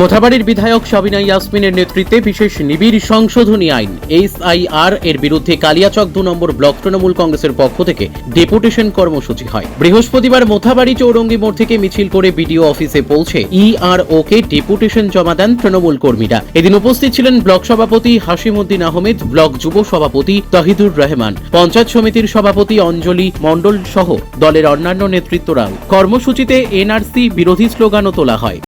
মোথাবাড়ির বিধায়ক সাবিনা ইয়াসমিনের নেতৃত্বে বিশেষ নিবিড় সংশোধনী আইন, এসআইআর এর বিরুদ্ধে কালিয়াচক দু নম্বর ব্লক তৃণমূল কংগ্রেসের পক্ষ থেকে ডেপুটেশন কর্মসূচি হয়। বৃহস্পতিবার মোথাবাড়ি চৌরঙ্গি মোড় থেকে মিছিল করে বিডিও অফিসে পৌঁছে ইআরও কে ডেপুটেশন জমা দেন তৃণমূল কর্মীরা। এদিন উপস্থিত ছিলেন ব্লক সভাপতি হাসিমুদ্দিন আহমেদ, ব্লক যুব সভাপতি তহিদুর রহমান, পঞ্চায়েত সমিতির সভাপতি অঞ্জলি মণ্ডল সহ দলের অন্যান্য নেতৃত্বরাও। কর্মসূচিতে এনআরসি বিরোধী স্লোগানও তোলা হয়।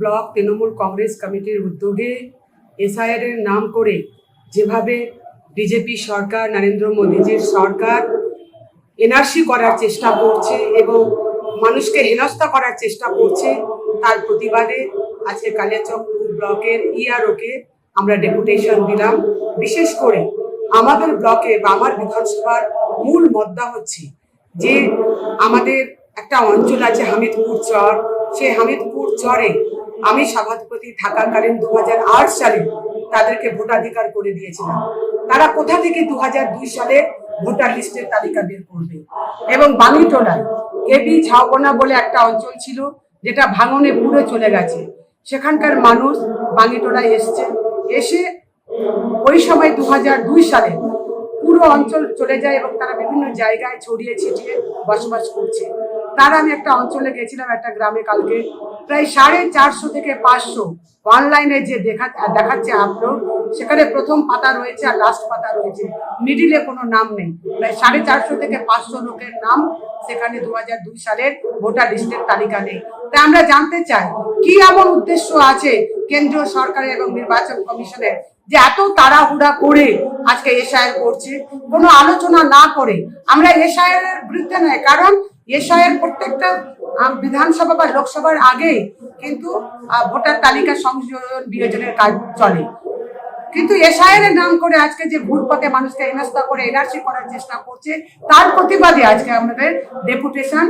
ব্লক তৃণমূল কংগ্রেস কমিটির উদ্যোগে এসআইআর এর নাম করে যেভাবে বিজেপি সরকার, নরেন্দ্র মোদীজির সরকার এনআরসি করার চেষ্টা করছে এবং মানুষকে হেনস্থা করার চেষ্টা করছে, তার প্রতিবাদে আজকে কালিয়াচক ব্লকের ইআরওকে আমরা ডেপুটেশন দিলাম। বিশেষ করে আমাদের ব্লকে বা আমার বিধানসভার মূল মদ্দা হচ্ছে যে আমাদের একটা অঞ্চল আছে হামিদপুর চর সেই হামিদপুর চরে আমি সভাধিপতি থাকাকালীন দু হাজার আট সালে তাদেরকে ভোটাধিকার করে দিয়েছিলাম। তারা কোথা থেকে দু হাজার দুই সালে ভোটার লিস্টের তালিকা বের করবে? এবং বাঙিটোলায় কেবি ঝাওকোনা বলে একটা অঞ্চল ছিল, যেটা ভাঙনে পুরো চলে গেছে। সেখানকার মানুষ বাঙিটোলায় এসছে। এসে ওই সময় দু দুই সালে পুরো অঞ্চল চলে যায় এবং তারা বিভিন্ন জায়গায় ছড়িয়ে ছিটিয়ে বসবাস করছে। তার আমি একটা অঞ্চলে গেছিলাম, একটা গ্রামে কালকে। প্রায় সাড়ে চারশো থেকে পাঁচশো অনলাইনে যে দেখা, দেখাচ্ছে আপলোড সেখানে প্রথম পাতা রয়েছে আর লাস্ট পাতা রয়েছে। মিডিলে কোনো নাম নেই। প্রায় সাড়ে চারশো থেকে পাঁচশো লোকের নাম সেখানে দু দুই সালের ভোটার লিস্টের তালিকা নেই। তাই আমরা জানতে চাই, কি এমন উদ্দেশ্য আছে কেন্দ্রীয় সরকারের এবং নির্বাচন কমিশনের যে এত তাড়াহুড়া করে আজকে এসআইআর করছে? কোনো আলোচনা না করে আমরা এর বিরুদ্ধে নয়, কারণ এসআইআর প্রত্যেকটা বিধানসভা বা লোকসভার আগে কিন্তু ভোটার তালিকা সংযোজন বিয়োজনের কাজ চলে। কিন্তু এসআইয়ের নাম করে আজকে যে ভোট পথে মানুষকে হেনস্থা করে এনআরসি করার চেষ্টা করছে, তার প্রতিবাদে আজকে আমাদের ডেপুটেশন